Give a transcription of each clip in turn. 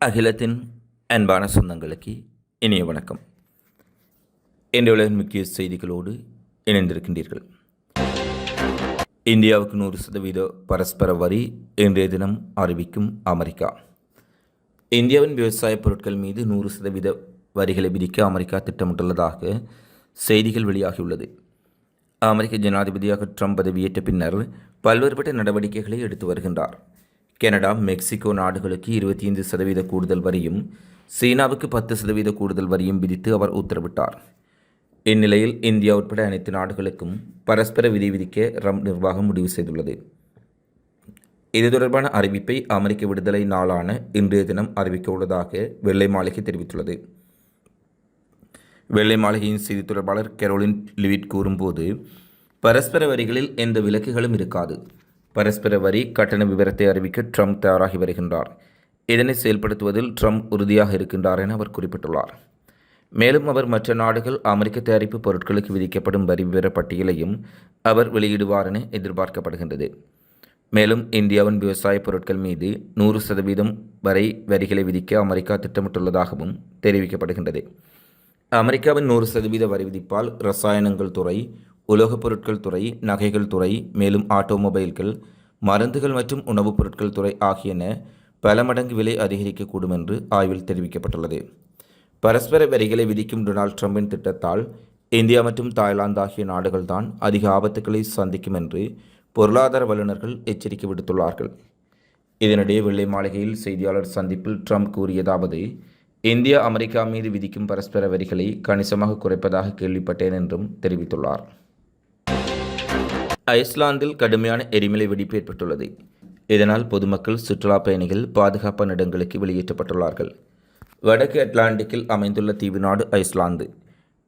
அகிலத்தின் அன்பான சொந்தங்களுக்கு இனிய வணக்கம். இன்றைய உலகின் முக்கிய செய்திகளோடு இணைந்திருக்கின்றீர்கள். இந்தியாவுக்கு நூறு சதவீத பரஸ்பர வரி இன்றைய தினம் அறிவிக்கும் அமெரிக்கா. இந்தியாவின் விவசாய பொருட்கள் மீது நூறு சதவீத வரிகளை விதிக்க அமெரிக்கா திட்டமிட்டுள்ளதாக செய்திகள் வெளியாகியுள்ளது. அமெரிக்க ஜனாதிபதியாக ட்ரம்ப் பதவியேற்ற பின்னர் பல்வேறுபட்ட நடவடிக்கைகளை எடுத்து வருகின்றார். கனடா மெக்சிகோ நாடுகளுக்கு இருபத்தி ஐந்து சதவீத கூடுதல் வரியும் சீனாவுக்கு பத்து சதவீத கூடுதல் வரியும் விதித்து அவர் உத்தரவிட்டார். இந்நிலையில் இந்தியா உட்பட அனைத்து நாடுகளுக்கும் பரஸ்பர விதி விதிக்க ரம் நிர்வாகம் முடிவு செய்துள்ளது. இது தொடர்பான அறிவிப்பை அமெரிக்க விடுதலை நாளான இன்றைய தினம் அறிவிக்க உள்ளதாக வெள்ளை மாளிகை தெரிவித்துள்ளது. வெள்ளை மாளிகையின் செய்தி தொடர்பாளர் கெரோலின் லிவிட் கூறும்போது பரஸ்பர வரிகளில் எந்த விலக்குகளும் இருக்காது. பரஸ்பர வரி கட்டண விவரத்தை அறிவிக்க ட்ரம்ப் தயாராகி வருகின்றார். இதனை செயல்படுத்துவதில் ட்ரம்ப் உறுதியாக இருக்கின்றார் என அவர் குறிப்பிட்டுள்ளார். மேலும் அவர் மற்ற நாடுகள் அமெரிக்க தயாரிப்பு பொருட்களுக்கு விதிக்கப்படும் வரி விவர பட்டியலையும் அவர் வெளியிடுவார் என எதிர்பார்க்கப்படுகின்றது. மேலும் இந்தியாவின் விவசாய பொருட்கள் மீது நூறு சதவீதம் வரை வரிகளை விதிக்க அமெரிக்கா திட்டமிட்டுள்ளதாகவும் தெரிவிக்கப்படுகின்றது. அமெரிக்காவின் நூறு சதவீத வரி விதிப்பால் ரசாயனங்கள் துறை உலோகப் பொருட்கள் துறை நகைகள் துறை மேலும் ஆட்டோமொபைல்கள் மருந்துகள் மற்றும் உணவுப் பொருட்கள் துறை ஆகியன பல மடங்கு விலை அதிகரிக்கக்கூடும் என்று ஆய்வில் தெரிவிக்கப்பட்டுள்ளது. பரஸ்பர வரிகளை விதிக்கும் டொனால்ட் ட்ரம்பின் திட்டத்தால் இந்தியா மற்றும் தாய்லாந்து ஆகிய நாடுகள்தான் அதிக ஆபத்துக்களை சந்திக்கும் என்று பொருளாதார வல்லுநர்கள் எச்சரிக்கை விடுத்துள்ளார்கள். இதனிடையே வெள்ளை மாளிகையில் செய்தியாளர் சந்திப்பில் ட்ரம்ப் கூறியதாவது இந்தியா அமெரிக்கா மீது விதிக்கும் பரஸ்பர வரிகளை கணிசமாக குறைப்பதாக கேள்விப்பட்டேன் என்றும் தெரிவித்துள்ளார். ஐஸ்லாந்தில் கடுமையான எரிமலை வெடிப்பு ஏற்பட்டுள்ளது. இதனால் பொதுமக்கள் சுற்றுலா பயணிகள் பாதுகாப்பான இடங்களுக்கு வெளியேற்றப்பட்டுள்ளார்கள். வடக்கு அட்லாண்டிக்கில் அமைந்துள்ள தீவு நாடு ஐஸ்லாந்து.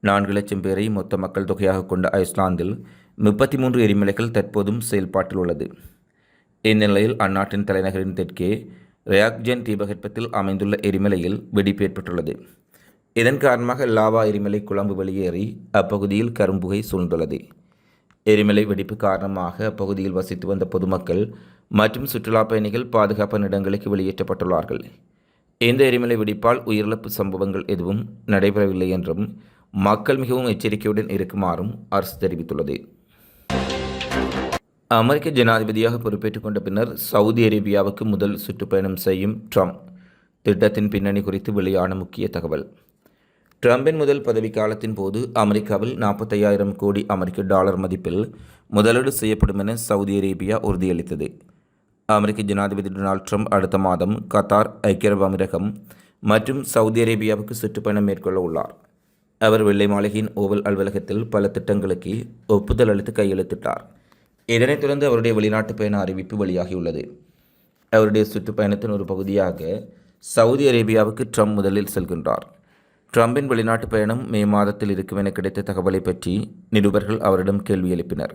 நான்கு லட்சம் பேரை மொத்த மக்கள் தொகையாக கொண்ட ஐஸ்லாந்தில் முப்பத்தி மூன்று எரிமலைகள் தற்போதும் செயல்பாட்டில் உள்ளது. இந்நிலையில் அந்நாட்டின் தலைநகரின் தெற்கே ரயாக்ஜன் தீபகற்பத்தில் அமைந்துள்ள எரிமலையில் வெடிப்பு ஏற்பட்டுள்ளது. இதன் காரணமாக லாவா எரிமலை குழம்பு வெளியேறி அப்பகுதியில் கரும்புகை சூழ்ந்துள்ளது. எரிமலை வெடிப்பு காரணமாக அப்பகுதியில் வசித்து வந்த பொதுமக்கள் மற்றும் சுற்றுலா பயணிகள் பாதுகாப்பான இடங்களுக்கு வெளியேற்றப்பட்டுள்ளார்கள். இந்த எரிமலை வெடிப்பால் உயிரிழப்பு சம்பவங்கள் எதுவும் நடைபெறவில்லை என்றும் மக்கள் மிகவும் எச்சரிக்கையுடன் இருக்குமாறும் அரசு தெரிவித்துள்ளது. அமெரிக்க ஜனாதிபதியாக பொறுப்பேற்றுக் கொண்ட பின்னர் சவுதி அரேபியாவுக்கு முதல் சுற்றுப்பயணம் செய்யும் ட்ரம்ப். திட்டத்தின் பின்னணி குறித்து வெளியான முக்கிய தகவல். ட்ரம்பின் முதல் பதவிக்காலத்தின் போது அமெரிக்காவில் நாற்பத்தையாயிரம் கோடி அமெரிக்க டாலர் மதிப்பில் முதலீடு செய்யப்படும் என சவுதி அரேபியா உறுதியளித்தது. அமெரிக்க ஜனாதிபதி டொனால்ட் ட்ரம்ப் அடுத்த மாதம் கத்தார் ஐக்கிய அரபு அமீரகம் மற்றும் சவுதி அரேபியாவுக்கு சுற்றுப்பயணம் மேற்கொள்ள உள்ளார். அவர் வெள்ளை மாளிகையின் ஓவல் அலுவலகத்தில் பல திட்டங்களுக்கு ஒப்புதல் அளித்து கையெழுத்திட்டார். இதனைத் தொடர்ந்து அவருடைய வெளிநாட்டு பயண அறிவிப்பு வெளியாகியுள்ளது. அவருடைய சுற்றுப்பயணத்தின் ஒரு பகுதியாக சவுதி அரேபியாவுக்கு ட்ரம்ப் முதலில் செல்கின்றார். ட்ரம்பின் வெளிநாட்டு பயணம் மே மாதத்தில் இருக்கும் என கிடைத்த தகவலை பற்றி நிருபர்கள் அவரிடம் கேள்வி எழுப்பினர்.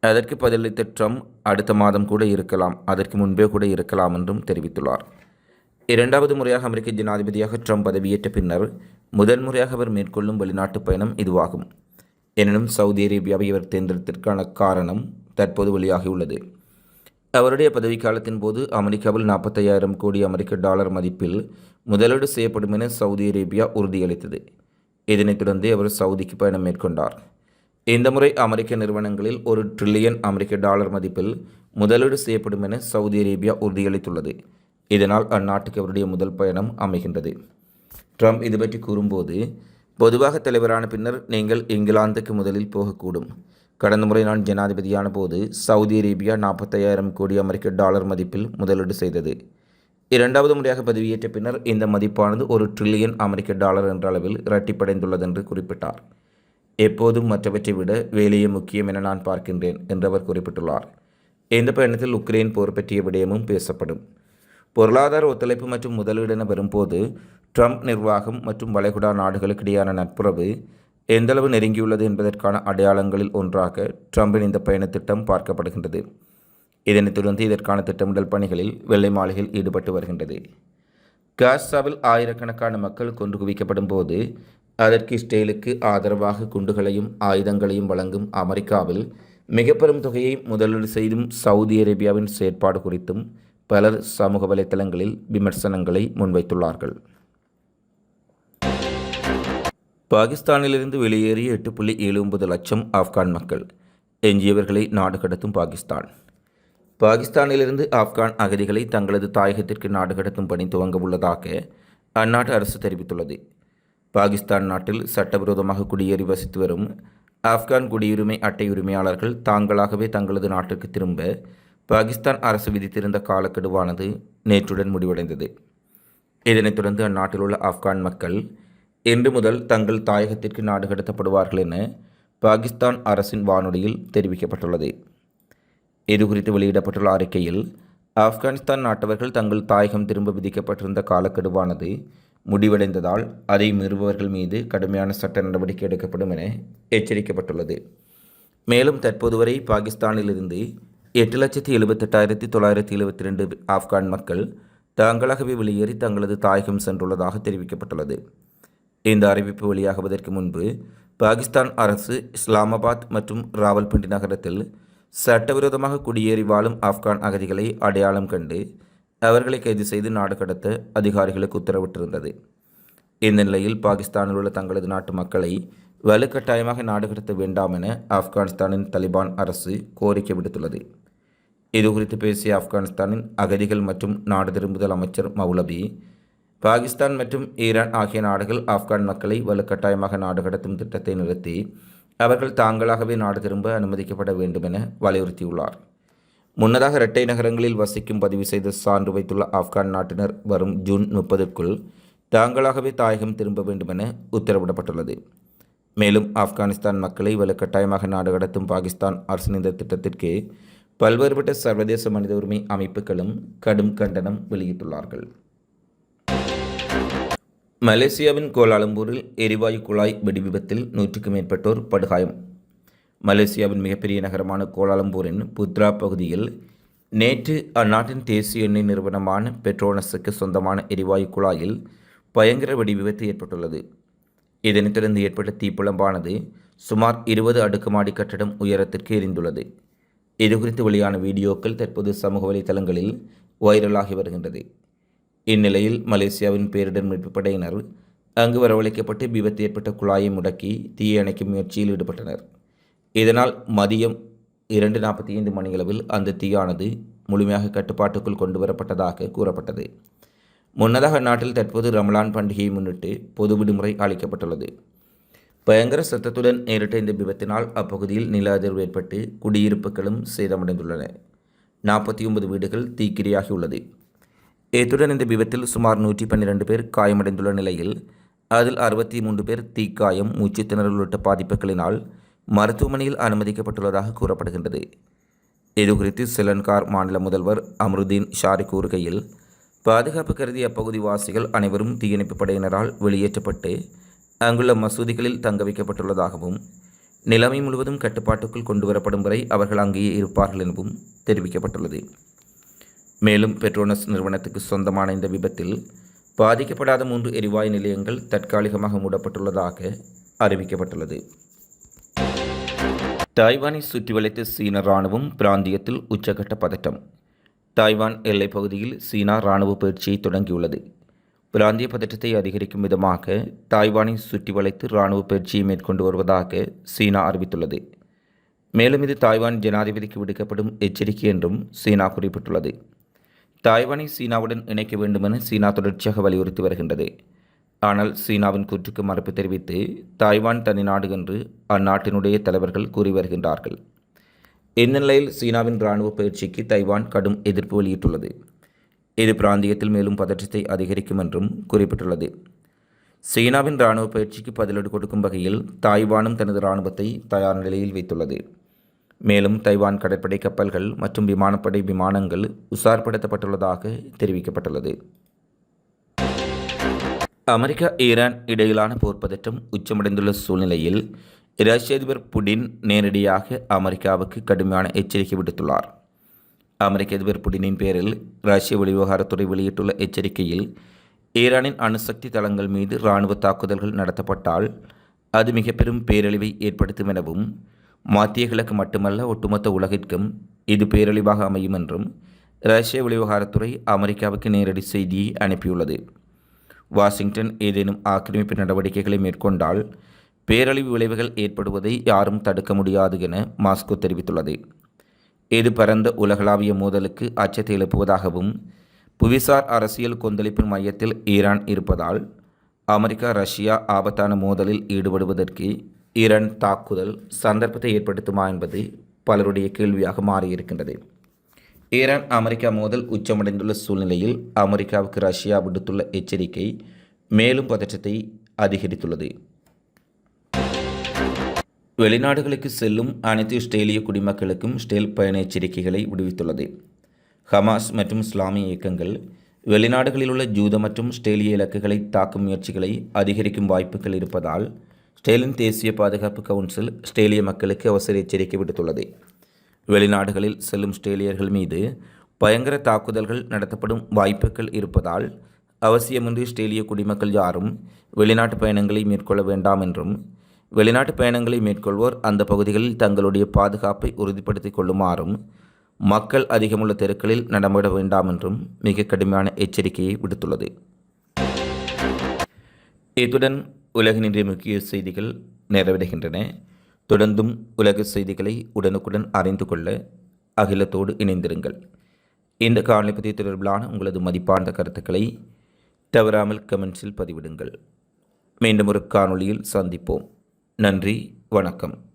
அதற்கு பதிலளித்த ட்ரம்ப் அடுத்த மாதம் கூட இருக்கலாம் அதற்கு முன்பே கூட இருக்கலாம் என்றும் தெரிவித்துள்ளார். இரண்டாவது முறையாக அமெரிக்க ஜனாதிபதியாக ட்ரம்ப் பதவியேற்ற பின்னர் முதல் முறையாக அவர் மேற்கொள்ளும் வெளிநாட்டு பயணம் இதுவாகும். எனினும் சவுதி அரேபியாவை இவர் தேர்ந்தெடுத்திற்கான காரணம் தற்போது வெளியாகியுள்ளது. அவருடைய பதவிக்காலத்தின் போது அமெரிக்காவில் நாற்பத்தையாயிரம் கோடி அமெரிக்க டாலர் மதிப்பில் முதலீடு செய்யப்படும் என சவுதி அரேபியா உறுதியளித்தது. இதனைத் தொடர்ந்து அவர் சவுதிக்கு பயணம் மேற்கொண்டார். இந்த முறை அமெரிக்க நிறுவனங்களில் ஒரு ட்ரில்லியன் அமெரிக்க டாலர் மதிப்பில் முதலீடு செய்யப்படும் என சவுதி அரேபியா உறுதியளித்துள்ளது. இதனால் அந்நாட்டுக்கு அவருடைய முதல் பயணம் அமைகின்றது. ட்ரம்ப் இது பற்றி கூறும்போது பொதுவாக தலைவரான பின்னர் நீங்கள் இங்கிலாந்துக்கு முதலில் போகக்கூடும். கடந்த முறை நான் ஜனாதிபதியான போது சவுதி அரேபியா நாற்பத்தையாயிரம் கோடி அமெரிக்க டாலர் மதிப்பில் முதலீடு செய்தது. இரண்டாவது முறையாக பதவியேற்ற பின்னர் இந்த மதிப்பானது ஒரு ட்ரில்லியன் அமெரிக்க டாலர் என்ற அளவில் இரட்டிப்படைந்துள்ளது என்று குறிப்பிட்டார். எப்போதும் மற்றவற்றை விட வேலையே முக்கியம் என நான் பார்க்கின்றேன் என்றவர் குறிப்பிட்டுள்ளார். இந்த பயணத்தில் உக்ரைன் போர் பற்றிய விடயமும் பேசப்படும். பொருளாதார ஒத்துழைப்பு மற்றும் முதலீடு என வரும்போது ட்ரம்ப் நிர்வாகம் மற்றும் வளைகுடா நாடுகளுக்கிடையான நட்புறவு எந்தளவு நெருங்கியுள்ளது என்பதற்கான அடையாளங்களில் ஒன்றாக ட்ரம்பின் இந்த பயண திட்டம் பார்க்கப்படுகின்றது. இதனைத் தொடர்ந்து இதற்கான திட்டமிடல் பணிகளில் வெள்ளை மாளிகையில் ஈடுபட்டு வருகின்றது. காசாவில் ஆயிரக்கணக்கான மக்கள் கொண்டு குவிக்கப்படும் போது அதற்கு இஸ்ரேலுக்கு ஆதரவாக குண்டுகளையும் ஆயுதங்களையும் வழங்கும் அமெரிக்காவில் மிக பெரும் தொகையை முதலீடு செய்தும் சவுதி அரேபியாவின் செயற்பாடு குறித்தும் பலர் சமூக வலைத்தளங்களில் விமர்சனங்களை முன்வைத்துள்ளார்கள். பாகிஸ்தானிலிருந்து வெளியேறிய எட்டு புள்ளி ஏழு ஒன்பது லட்சம் ஆப்கான் மக்கள். எஞ்சியவர்களை நாடு கடத்தும் பாகிஸ்தான். பாகிஸ்தானிலிருந்து ஆப்கான் அகதிகளை தங்களது தாயகத்திற்கு நாடு கடத்தும் பணி துவங்க உள்ளதாக அந்நாட்டு அரசு தெரிவித்துள்ளது. பாகிஸ்தான் நாட்டில் சட்டவிரோதமாக குடியேறி வசித்து வரும் ஆப்கான் குடியுரிமை அட்டை உரிமையாளர்கள் தாங்களாகவே தங்களது நாட்டிற்கு திரும்ப பாகிஸ்தான் அரசு விதித்திருந்த காலக்கெடுவானது நேற்றுடன் முடிவடைந்தது. இதனைத் தொடர்ந்து அந்நாட்டில் உள்ள ஆப்கான் மக்கள் இன்று முதல் தங்கள் தாயகத்திற்கு நாடு கடத்தப்படுவார்கள் என பாகிஸ்தான் அரசின் வானொலியில் தெரிவிக்கப்பட்டுள்ளது. இதுகுறித்து வெளியிடப்பட்டுள்ள அறிக்கையில் ஆப்கானிஸ்தான் நாட்டவர்கள் தங்கள் தாயகம் திரும்ப விதிக்கப்பட்டிருந்த காலக்கெடுவானது முடிவடைந்ததால் அதை மீறுபவர்கள் மீது கடுமையான சட்ட நடவடிக்கை எடுக்கப்படும் என எச்சரிக்கப்பட்டுள்ளது. மேலும் தற்போது வரை பாகிஸ்தானிலிருந்து எட்டு லட்சத்தி எழுபத்தெட்டாயிரத்தி தொள்ளாயிரத்தி எழுபத்தி ரெண்டு ஆப்கான் மக்கள் தாங்களாகவே வெளியேறி தங்களது தாயகம் சென்றுள்ளதாக தெரிவிக்கப்பட்டுள்ளது. இந்த அறிவிப்பு வெளியாகுவதற்கு முன்பு பாகிஸ்தான் அரசு இஸ்லாமாபாத் மற்றும் ராவல்பிண்டி நகரத்தில் சட்டவிரோதமாக குடியேறி வாழும் ஆப்கான் அகதிகளை அடையாளம் கண்டு அவர்களை கைது செய்து நாடு கடத்த அதிகாரிகளுக்கு உத்தரவிட்டிருந்தது. இந்த நிலையில் பாகிஸ்தானில் உள்ள தங்களது நாட்டு மக்களை வலுக்கட்டாயமாக நாடு கடத்த வேண்டாம் என ஆப்கானிஸ்தானின் தலிபான் அரசு கோரிக்கை விடுத்துள்ளது. இதுகுறித்து பேசிய ஆப்கானிஸ்தானின் அகதிகள் மற்றும் நாடு திரும்புதல் அமைச்சர் மௌலபி பாகிஸ்தான் மற்றும் ஈரான் ஆகிய நாடுகள் ஆப்கான் மக்களை வலுக்கட்டாயமாக நாடு கடத்தும் திட்டத்தை நிறுத்தி அவர்கள் தாங்களாகவே நாடு திரும்ப அனுமதிக்கப்பட வேண்டும் என வலியுறுத்தியுள்ளார். முன்னதாக இரட்டை நகரங்களில் வசிக்கும் பதிவு செய்த சான்று வைத்துள்ள ஆப்கான் நாட்டினர் வரும் ஜூன் முப்பதுக்குள் தாங்களாகவே தாயகம் திரும்ப வேண்டும் என உத்தரவிடப்பட்டுள்ளது. மேலும் ஆப்கானிஸ்தான் மக்களை வலுக்கட்டாயமாக நாடு கடத்தும் பாகிஸ்தான் அரசின் இந்த திட்டத்திற்கு பல்வேறுபட்ட சர்வதேச மனித உரிமை அமைப்புகளும் கடும் கண்டனம் வெளியிட்டுள்ளார்கள். மலேசியாவின் கோலாலம்பூரில் எரிவாயு குழாய் வெடிவிபத்தில் நூற்றுக்கும் மேற்பட்டோர் படுகாயம். மலேசியாவின் மிகப்பெரிய நகரமான கோலாலம்பூரின் புத்ரா பகுதியில் நேற்று அந்நாட்டின் தேசிய எண்ணெய் நிறுவனமான பெட்ரோனஸுக்கு சொந்தமான எரிவாயு குழாயில் பயங்கர வெடி விபத்து ஏற்பட்டுள்ளது. இதனைத் தொடர்ந்து ஏற்பட்ட தீப்புலம்பானது சுமார் இருபது அடுக்குமாடி கட்டடம் உயரத்திற்கு எரிந்துள்ளது. இதுகுறித்து வெளியான வீடியோக்கள் தற்போது சமூக வலைதளங்களில் வைரலாகி வருகின்றது. இந்நிலையில் மலேசியாவின் பேரிடர் மீட்புப் படையினர் அங்கு வரவழைக்கப்பட்டு விபத்து ஏற்பட்ட குழாயை முடக்கி தீயை அணைக்கும் முயற்சியில் ஈடுபட்டனர். இதனால் மதியம் இரண்டு நாற்பத்தி ஐந்து மணியளவில் அந்த தீயானது முழுமையாக கட்டுப்பாட்டுக்குள் கொண்டு வரப்பட்டதாக கூறப்பட்டது. முன்னதாக நாட்டில் தற்போது ரமலான் பண்டிகையை முன்னிட்டு பொது விடுமுறை அளிக்கப்பட்டுள்ளது. பயங்கர சத்தத்துடன் நேரிட்ட இந்த விபத்தினால் அப்பகுதியில் நில அதிர்வு ஏற்பட்டு குடியிருப்புகளும் சேதமடைந்துள்ளன. நாற்பத்தி ஒன்பது வீடுகள் தீக்கிரையாகியுள்ளது. இத்துடன் இந்த விபத்தில் சுமார் நூற்றி பன்னிரண்டு பேர் காயமடைந்துள்ள நிலையில் அதில் அறுபத்தி மூன்று பேர் தீக்காயம் மூச்சுத்திணறல் உள்ளிட்ட பாதிப்புகளினால் மருத்துவமனையில் அனுமதிக்கப்பட்டுள்ளதாக கூறப்படுகின்றது. இதுகுறித்து சிலன்கார் மாநில முதல்வர் அமருதீன் ஷாரி கூறுகையில் பாதுகாப்பு கருதி அப்பகுதி வாசிகள் அனைவரும் தீயணைப்பு படையினரால் வெளியேற்றப்பட்டு அங்குள்ள மசூதிகளில் தங்க வைக்கப்பட்டுள்ளதாகவும் நிலைமை முழுவதும் கட்டுப்பாட்டுக்குள் கொண்டு வரப்படும் வரை அவர்கள் அங்கேயே இருப்பார்கள் எனவும் தெரிவிக்கப்பட்டுள்ளது. மேலும் பெட்ரோனஸ் நிறுவனத்துக்கு சொந்தமான இந்த விபத்தில் பாதிக்கப்படாத மூன்று எரிவாயு நிலையங்கள் தற்காலிகமாக மூடப்பட்டுள்ளதாக அறிவிக்கப்பட்டுள்ளது. தாய்வானை சுற்றி வளைத்த சீன ராணுவம் பிராந்தியத்தில் உச்சகட்ட பதட்டம். தாய்வான் எல்லைப் பகுதியில் சீனா ராணுவ பயிற்சியை தொடங்கியுள்ளது. பிராந்திய பதற்றத்தை அதிகரிக்கும் விதமாக தாய்வானை சுற்றி வளைத்து இராணுவ பயிற்சியை மேற்கொண்டு வருவதாக சீனா அறிவித்துள்ளது. மேலும் இது தாய்வான் ஜனாதிபதிக்கு விடுக்கப்படும் எச்சரிக்கை என்றும் சீனா குறிப்பிட்டுள்ளது. தாய்வானை சீனாவுடன் இணைக்க வேண்டுமென சீனா தொடர்ச்சியாக வலியுறுத்தி வருகின்றது. ஆனால் சீனாவின் கூற்றுக்கு மறுப்பு தெரிவித்து தாய்வான் தனி நாடு என்று அந்நாட்டினுடைய தலைவர்கள் கூறி வருகின்றார்கள். இந்நிலையில் சீனாவின் இராணுவ பயிற்சிக்கு தைவான் கடும் எதிர்ப்பு வெளியிட்டுள்ளது. இது பிராந்தியத்தில் மேலும் பதற்றத்தை அதிகரிக்கும் என்றும் குறிப்பிட்டுள்ளது. சீனாவின் இராணுவ பயிற்சிக்கு பதிலடி கொடுக்கும் வகையில் தாய்வானும் தனது இராணுவத்தை தயார் நிலையில் வைத்துள்ளது. மேலும் தைவான் கடற்படை கப்பல்கள் மற்றும் விமானப்படை விமானங்கள் உசார்படுத்தப்பட்டுள்ளதாக தெரிவிக்கப்பட்டுள்ளது. அமெரிக்கா ஈரான் இடையிலான போர் பதற்றம் உச்சமடைந்துள்ள சூழ்நிலையில் ரஷ்ய அதிபர் புடின் நேரடியாக அமெரிக்காவுக்கு கடுமையான எச்சரிக்கை விடுத்துள்ளார். அமெரிக்க அதிபர் புடினின் பேரில் ரஷ்ய வெளிவிவகாரத்துறை வெளியிட்டுள்ள எச்சரிக்கையில் ஈரானின் அணுசக்தி தளங்கள் மீது இராணுவ தாக்குதல்கள் நடத்தப்பட்டால் அது மிக பெரும் பேரழிவை ஏற்படுத்தும் எனவும் மத்திய கிழக்கு மட்டுமல்ல ஒட்டுமொத்த உலகிற்கும் இது பேரழிவாக அமையும் என்றும் ரஷ்ய வெளிவகாரத்துறை அமெரிக்காவுக்கு நேரடி செய்தியை அனுப்பியுள்ளது. வாஷிங்டன் ஏதேனும் ஆக்கிரமிப்பு நடவடிக்கைகளை மேற்கொண்டால் பேரழிவு விளைவுகள் ஏற்படுவதை யாரும் தடுக்க முடியாது என மாஸ்கோ தெரிவித்துள்ளது. இது பரந்த உலகளாவிய மோதலுக்கு அச்சத்தை எழுப்புவதாகவும் புவிசார் அரசியல் கொந்தளிப்பின் மையத்தில் ஈரான் இருப்பதால் அமெரிக்கா ரஷ்யா ஆபத்தான மோதலில் ஈடுபடுவதற்கு ஈரான் தாக்குதல் சந்தர்ப்பத்தை ஏற்படுத்துமா என்பது பலருடைய கேள்வியாக மாறியிருக்கின்றது. ஈரான் அமெரிக்கா மோதல் உச்சமடைந்துள்ள சூழ்நிலையில் அமெரிக்காவுக்கு ரஷ்யா விடுத்துள்ள எச்சரிக்கை மேலும் பதற்றத்தை அதிகரித்துள்ளது. வெளிநாடுகளுக்கு செல்லும் அனைத்து இஸ்ரேலிய குடிமக்களுக்கும் ஸ்டேல் பயண எச்சரிக்கைகளை விடுவித்துள்ளது. ஹமாஸ் மற்றும் இஸ்லாமிய இயக்கங்கள் வெளிநாடுகளில் உள்ள ஜூத மற்றும் ஸ்டேலிய இலக்குகளை தாக்கும் முயற்சிகளை அதிகரிக்கும் வாய்ப்புகள் இருப்பதால் ஸ்டேலின் தேசிய பாதுகாப்பு கவுன்சில் ஸ்டேலிய மக்களுக்கு அவசர எச்சரிக்கை விடுத்துள்ளது. வெளிநாடுகளில் செல்லும் ஸ்டேலியர்கள் மீது பயங்கர தாக்குதல்கள் நடத்தப்படும் வாய்ப்புகள் இருப்பதால் அவசியமின்றி ஸ்டேலிய குடிமக்கள் யாரும் வெளிநாட்டு பயணங்களை மேற்கொள்ள வேண்டாம் என்றும் வெளிநாட்டு பயணங்களை மேற்கொள்வோர் அந்த பகுதிகளில் தங்களுடைய பாதுகாப்பை உறுதிப்படுத்திக் கொள்ளுமாறும் மக்கள் அதிகமுள்ள தெருக்களில் நடமிட வேண்டாம் என்றும் மிக கடுமையான எச்சரிக்கையை விடுத்துள்ளது. இத்துடன் உலகினுடைய முக்கிய செய்திகள் நிறைவடைகின்றன. தொடர்ந்தும் உலக செய்திகளை உடனுக்குடன் அறிந்து கொள்ள அகிலத்தோடு இணைந்திருங்கள். இந்த காணொலி தொடர்பிலான உங்களது மதிப்பார்ந்த கருத்துக்களை தவறாமல் கமெண்ட்ஸில் பதிவிடுங்கள். மீண்டும் ஒரு காணொளியில் சந்திப்போம். நன்றி வணக்கம்.